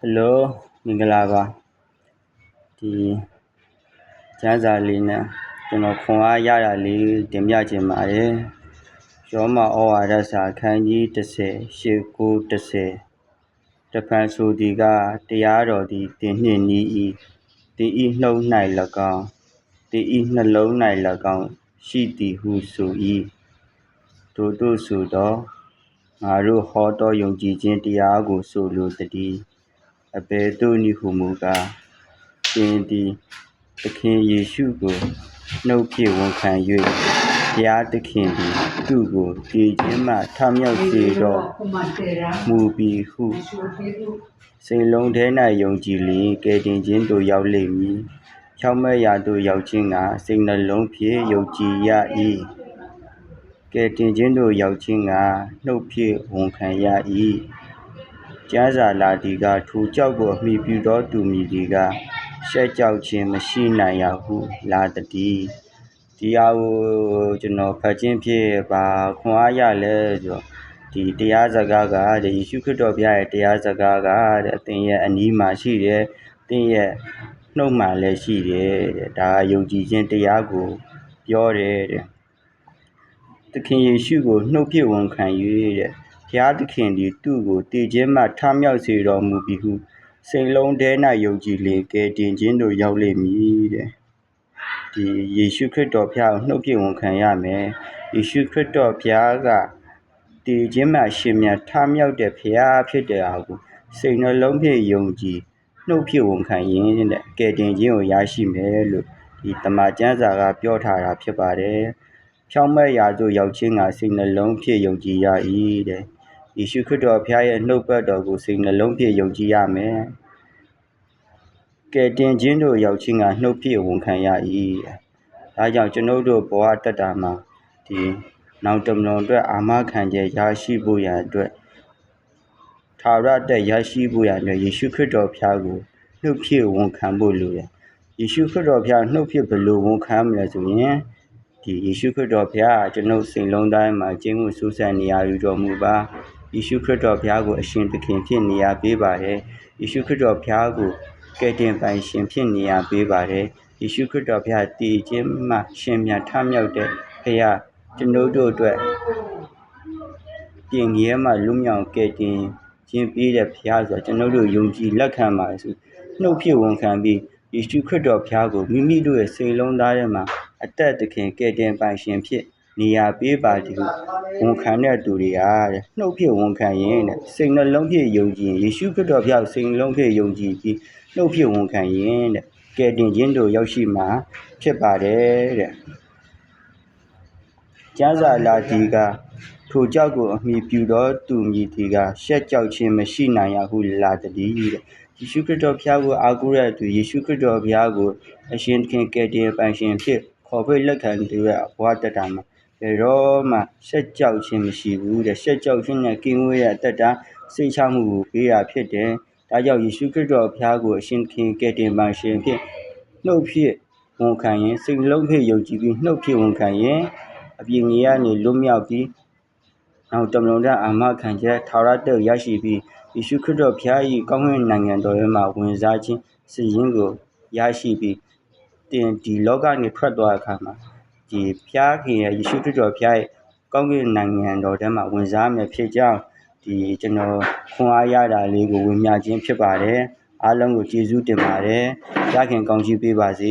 ဟယ်လိုမင်္ဂလာပါဒီကျမ်းစာလေးနဲ့ကျွန်တော်ခွန်အားရတာလေးတင်ပြခြင်းပါတယ်ရောမဩဝါဒစာခန်းကြီး30ရှေကို30တဖန်ဆိုဒီကတရားတော်သည်တင်နှင့်နီး၏တင်ဤနှုတ်၌၎င်းတင်ဤနှလုံး၌၎င်းရှိသည်ဟုဆို၏တို့တို့ဆိုတော့ငါတို့ဟောတော်ယုံကြည်ခြင်းတရားကိုဆိုလိုသည် အဘယ်သို့နည်းဟုမူကားသင်သည် သခင်ယေရှုကိုနှုတ်ဖြင့်ဝန်ခံ၍ဘုရားသခင်သည်သူ့ကိုတည်ခြင်းမှထမြောက်စေတော်မူပြီးဟုစိတ်လုံးထဲ၌ယုံကြည်လျင်ကယ်တင်ခြင်းသို့ရောက်လိမ့်မည်။ဖြောင့်မတ်ရာသို့ရောက်ခြင်းကစိတ်နှလုံးဖြင့်ယုံကြည်ရ၏။ကယ်တင်ခြင်းသို့ရောက်ခြင်းကနှုတ်ဖြင့်ဝန်ခံရ၏။ ကျမ်းစာလာဒီကထိုကြောက်ကိုအမိပြုသောသူမည်ဒီကရှက်ကြောက်ခြင်းမရှိနိုင်ရဟုလာတည်းဒီအားကိုကျွန်တော်ဖတ်ခြင်းဖြင့်ပါခွန်အားရလဲဆိုတော့ဒီတရားစကားကတဲ့ယေရှုခရစ်တော်ဘုရားရဲ့တရားစကားကတဲ့အသင်ရဲ့အနီးမှာရှိတယ်သင်ရဲ့နှုတ်မှလည်းရှိတယ်တဲ့ဒါယုံကြည်ခြင်းတရားကိုပြောတယ်တဲ့သခင်ယေရှုကိုနှုတ်ပြဝန်ခံ၍တဲ့ ဘုရားသခင်သည် သူ့ကိုတည်ခြင်းမှထမြောက်စေတော်မူပြီးဟုစိတ်လုံးထဲ၌ယုံကြည်လင်ကယ်တင်ခြင်းတို့ရောက်လိမ့်မည်တဲ့ဒီယေရှုခရစ်တော်ဘုရားကိုနှုတ်ပြဝန်ခံရမယ်ယေရှုခရစ်တော်ဘုရားကတည်ခြင်းမှရှင်မြတ်ထမြောက်တဲ့ဘုရားဖြစ်တဲ့အားကိုစိတ်နှလုံးဖြင့်ယုံကြည်နှုတ်ဖြစ်ဝန်ခံရင်တဲ့ကယ်တင်ခြင်းကိုရရှိမယ်လို့ဒီတမန်ကျမ်းစာကပြောထားတာဖြစ်ပါတယ်ဖြောင်းမဲ့ရာသို့ရောက်ခြင်းကစိတ်နှလုံးဖြင့်ယုံကြည်ရ၏တဲ့ ယေရှုခရစ်တော်ဘုရားရဲ့နှုတ်ပတ်တော်ကိုစိတ်နှလုံးဖြင့်ယုံကြည်ရမယ်။ကဲတင်ခြင်းတို့ရောက်ခြင်းကနှုတ်ဖြင့်ဝန်ခံရ၏။ဒါကြောင့်ကျွန်ုပ်တို့ဘဝတတမှာဒီနောက်တမလွန်အတွက်အာမခံချက်ရရှိဖို့ရန်အတွက်ထာဝရတက်ရရှိဖို့ရန်အတွက်ယေရှုခရစ်တော်ဘုရားကိုနှုတ်ဖြင့်ဝန်ခံဖို့လိုတယ်။ယေရှုခရစ်တော်ဘုရားနှုတ်ဖြင့်ဘယ်လိုဝန်ခံမလဲဆိုရင်ဒီယေရှုခရစ်တော်ဘုရားကျွန်ုပ်စိတ်လုံးတိုင်းမှာကျင့်ဝတ်ဆူဆန်နေရယူတော်မူပါ ယေရှုခရစ်တော်ဘုရားကိုအရှင်သခင်ဖြစ်နေရပေးပါတယ်ယေရှုခရစ်တော်ဘုရားကိုကယ်တင်ပိုင်ရှင်ဖြစ်နေရပေးပါတယ်ယေရှုခရစ်တော်ဘုရားတည်ခြင်းမှရှင်မြတ်ထမြောက်တဲ့ဘုရားကျွန်ုပ်တို့အတွက်ပြင်ကြီးမှလူမြောင်ကယ်တင်ခြင်းပေးတဲ့ဘုရားဆိုကျွန်ုပ်တို့ယုံကြည်လက်ခံပါဆိုနှုတ်ဖြစ်ဝန်ခံပြီးယေရှုခရစ်တော်ဘုရားကိုမိမိတို့ရဲ့စိတ်လုံးသားထဲမှာအသက်သခင်ကယ်တင်ပိုင်ရှင်ဖြစ် နေရာပေးပါသည်ဟု ဝန်ခံတဲ့သူတွေဟာတဲ့နှုတ်ဖြစ်ဝန်ခံရင်တဲ့စိတ်နှလုံးဖြင့်ယုံကြည်ယေရှုခရစ်တော်ဘုရားစိတ်နှလုံးဖြင့်ယုံကြည်ပြီးနှုတ်ဖြစ်ဝန်ခံရင်တဲ့ကယ်တင်ခြင်းတို့ရောက်ရှိမှာဖြစ်ပါတယ်တဲ့ကျမ်းစာလာဒီကထိုကြောက်ကိုအမိပြုသောသူမည်ဒီကရှက်ကြောက်ခြင်းမရှိနိုင်ရဟုလာတည်းတဲ့ယေရှုခရစ်တော်ဘုရားကိုအားကိုးရတဲ့သူယေရှုခရစ်တော်ဘုရားကိုအရှင်ခင်ကယ်တင်ပိုင်ရှင်ဖြစ်ခေါ်ဖိတ်လက်ခံသူရဲ့ဘဝတတမှာ ဘယ်တော့မှရှက်ကြောက်ခြင်းမရှိဘူးတဲ့ရှက်ကြောက်ခြင်းနဲ့ကင်းဝေးရတတ်တာစိတ်ချမှုကိုပေးရဖြစ်တယ်။ဒါကြောင့်ယေရှုခရစ်တော်ဘုရားကိုအရှင်ခင်ကယ်တင်ပါရှင်ဖြင့်နှုတ်ဖြင့်ဝန်ခံရင်စိတ်လုံးဖြင့်ယုံကြည်ပြီးနှုတ်ဖြင့်ဝန်ခံရင်အပြင်းကြီးကနေလွတ်မြောက်ပြီးနောက်တမလုံးတဲ့အာမခံချက်ထာဝရတက်ရရှိပြီးယေရှုခရစ်တော်ဘုရား၏ကောင်းကင်နိုင်ငံတော်ထဲမှာဝင်စားခြင်းစီရင်ကိုရရှိပြီးတင်ဒီလောကနေထွက်သွားတဲ့အခါမှာ ဒီဖျားခင်ရဲ့ယေရှုခရစ်တော်ဖျားရဲ့ကောင်းကင်နိုင်ငံတော်ထဲမှာဝင်စားမယ်ဖြစ်ကြောင်းဒီကျွန်တော်ခွန်အားရတာလေးကိုဝင်မြခြင်းဖြစ်ပါတယ်အားလုံးကိုကျေးဇူးတင်ပါတယ်ဖျားခင်ကောင်းချီးပေးပါစေ